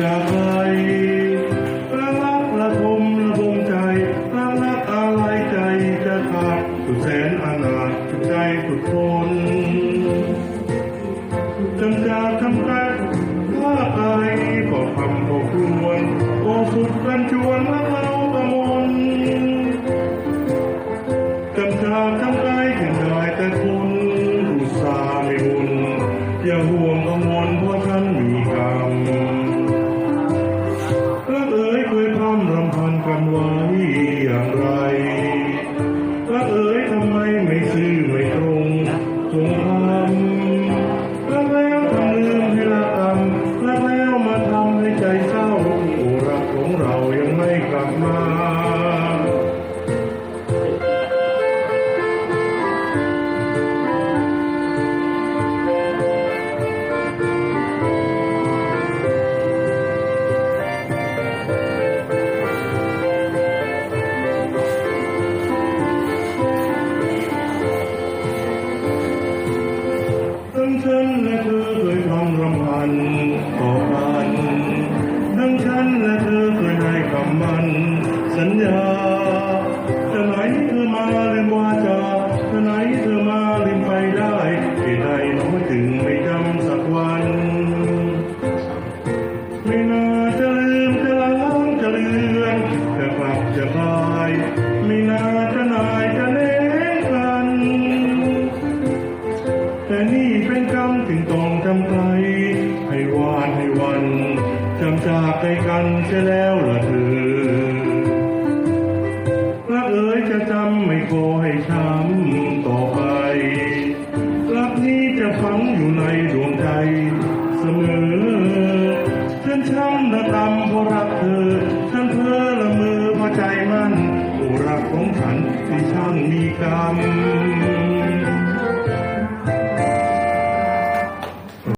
จากไปรักรักระทมระบมใจรักรักอะไรใจจะขาดสุดแสนอนาถสุดใจสุดทนจนจากคำแรกว่าไปก็คำก็ค รำรำพันกันไว้อย่างไร สัญญาจะไหนเธอมาลืมวาจาจะไหนเธอมาลืมไปได้เหตุใดน้องจึงไม่จำสักวัน ไม่น่าจะลืมจะล้างจะเลือนจะกลับจะคลาย ไม่น่าจะนายจะเล่นกัน แต่นี่เป็นกรรมถึงต้องจำใจให้วานให้วันจำจากไปกันเสียแล้วละเธอ ให้ำต่อไปรักนี้จะฝังอยู่ในดวงใจเสมอฉันช้ำระตำเพราะรักเธอฉันเพ้อละเมอเพราะใจมันอุรักของฉันที่ช่างมีกรรม